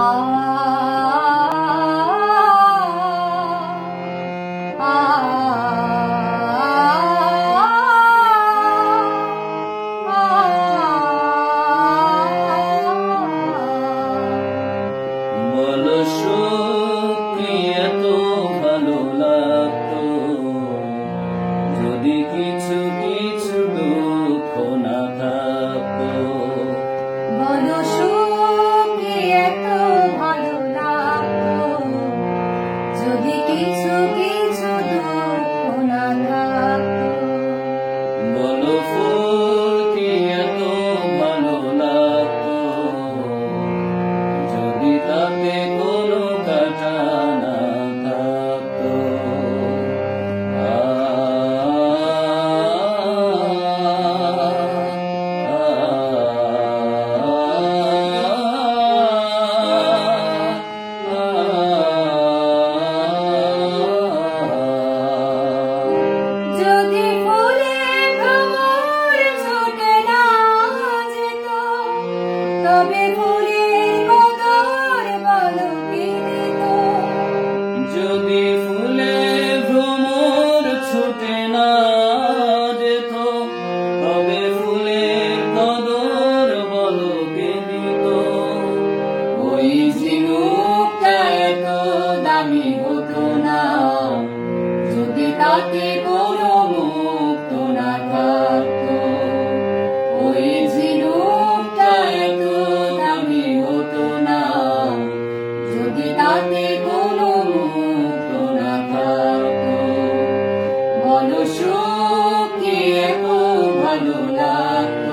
Ah. যদি ভালো সুখ ভালো লাগে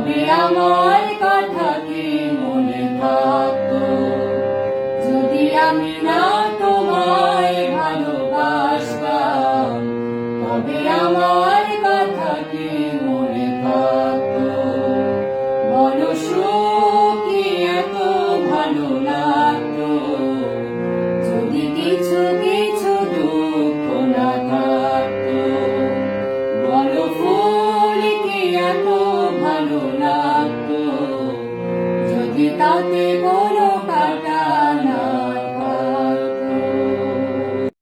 তবে আমার কথা কি মনে থাকতো? যদি আমি না তাতে বড়